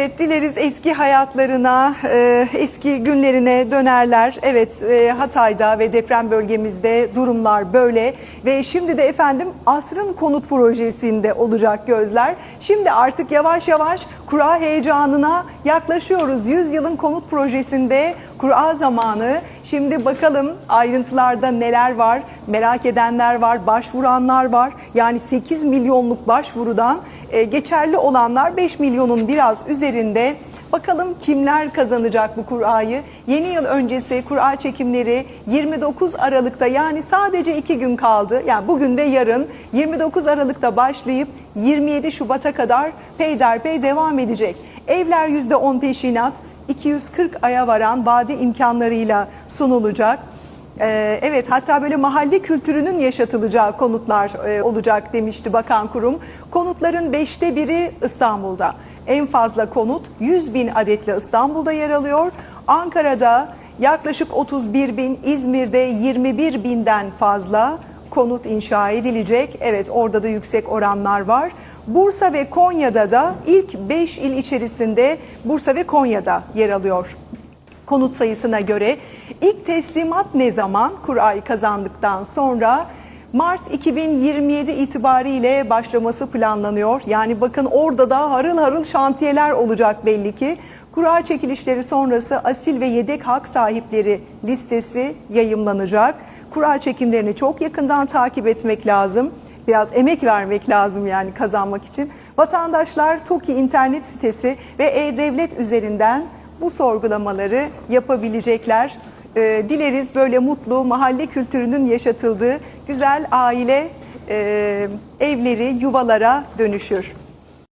Evet, dileriz eski hayatlarına, e, eski günlerine dönerler. Evet, e, Hatay'da ve deprem bölgemizde durumlar böyle. Ve şimdi de efendim asrın konut projesinde olacak gözler. Şimdi artık yavaş yavaş kura heyecanına yaklaşıyoruz. 100 yılın konut projesinde kura zamanı. Şimdi bakalım ayrıntılarda neler var, merak edenler var, başvuranlar var. Yani 8 milyonluk başvurudan e, geçerli olanlar 5 milyonun biraz üzerinde. Bakalım kimler kazanacak bu kurayı? Yeni yıl öncesi kura çekimleri 29 Aralık'ta yani sadece 2 gün kaldı. Yani bugün ve yarın 29 Aralık'ta başlayıp 27 Şubat'a kadar peyderpey devam edecek. Evler %10 peşinat, 240 aya varan vade imkanlarıyla sunulacak. Ee, evet hatta böyle mahalle kültürünün yaşatılacağı konutlar e, olacak demişti Bakan Kurum. Konutların beşte biri İstanbul'da. En fazla konut 100 bin adetle İstanbul'da yer alıyor. Ankara'da yaklaşık 31 bin, İzmir'de 21 binden fazla konut inşa edilecek. Evet orada da yüksek oranlar var. Bursa ve Konya'da da ilk 5 il içerisinde Bursa ve Konya'da yer alıyor konut sayısına göre ilk teslimat ne zaman kurayı kazandıktan sonra Mart 2027 itibariyle başlaması planlanıyor. Yani bakın orada da harıl harıl şantiyeler olacak belli ki. Kura çekilişleri sonrası asil ve yedek hak sahipleri listesi yayımlanacak. Kura çekimlerini çok yakından takip etmek lazım. Biraz emek vermek lazım yani kazanmak için. Vatandaşlar TOKİ internet sitesi ve E-Devlet üzerinden bu sorgulamaları yapabilecekler. Ee, dileriz böyle mutlu mahalle kültürünün yaşatıldığı güzel aile e, evleri, yuvalara dönüşür.